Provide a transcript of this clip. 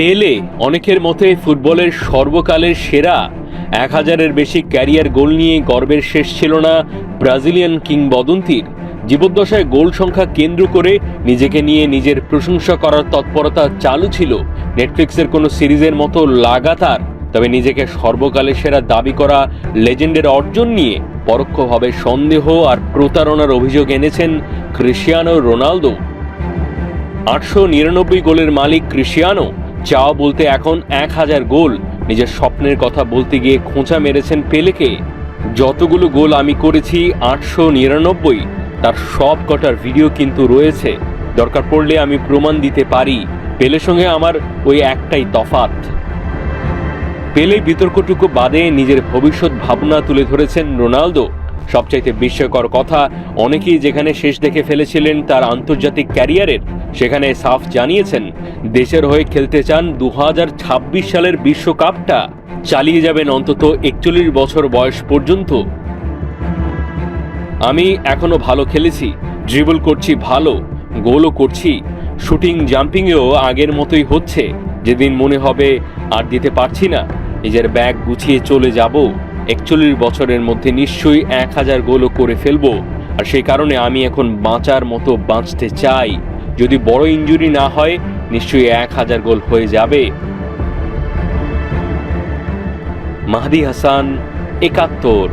পেলে অনেকের মতে ফুটবলের সর্বকালের সেরা এক হাজারের বেশি ক্যারিয়ার গোল নিয়ে গর্বের শেষ ছিল না ব্রাজিলিয়ান কিংবদন্তির। জীবদ্দশায় গোল সংখ্যা কেন্দ্র করে নিজেকে নিয়ে নিজের প্রশংসা করার তৎপরতা চালু ছিল। নেটফ্লিক্সের কোনো সিরিজের মতো লাগাতার, তবে নিজেকে সর্বকালের সেরা দাবি করা লেজেন্ডের অর্জন নিয়ে পরোক্ষভাবে সন্দেহ আর প্রতারণার অভিযোগ এনেছেন ক্রিশ্চিয়ানো রোনালদো। আটশো নিরানব্বই গোলের মালিক ক্রিশ্চিয়ানো চাও বলতে এখন এক হাজার গোল। নিজের স্বপ্নের কথা বলতে গিয়ে খোঁচা মেরেছেন পেলেকে। যতগুলো গোল আমি করেছি, আটশো নিরানব্বই, তার সব কটার ভিডিও কিন্তু রয়েছে। দরকার পড়লে আমি প্রমাণ দিতে পারি। পেলের সঙ্গে আমার ওই একটাই তফাত। পেলে বিতর্কটুকু বাদে নিজের ভবিষ্যৎ ভাবনা তুলে ধরেছেন রোনালদো। সবচাইতে বিস্ময়কর কথা, অনেকেই যেখানে শেষ দেখে ফেলেছিলেন তার আন্তর্জাতিক ক্যারিয়ারের সেখানে সাফ জানিয়েছেন, দেশের হয়ে খেলতে চান দু হাজার ছাব্বিশ সালের বিশ্বকাপটা। চালিয়ে যাবেন অন্তত একচল্লিশ বছর বয়স পর্যন্ত। আমি এখনও ভালো খেলেছি ড্রিবল করছি ভালো গোলও করছি শুটিং জাম্পিংয়েও আগের মতোই হচ্ছে, যেদিন মনে হবে আর দিতে পারছি না, নিজের ব্যাগ গুছিয়ে চলে যাব, একচল্লিশ বছরের মধ্যে নিশ্চয়ই এক হাজার গোলও করে ফেলব, আর সেই কারণে আমি এখন বাঁচার মতো বাঁচতে চাই। যদি বড় ইঞ্জুরি না হয় নিশ্চয়ই এক হাজার গোল হয়ে যাবে। মাহদি হাসান একাত্তর।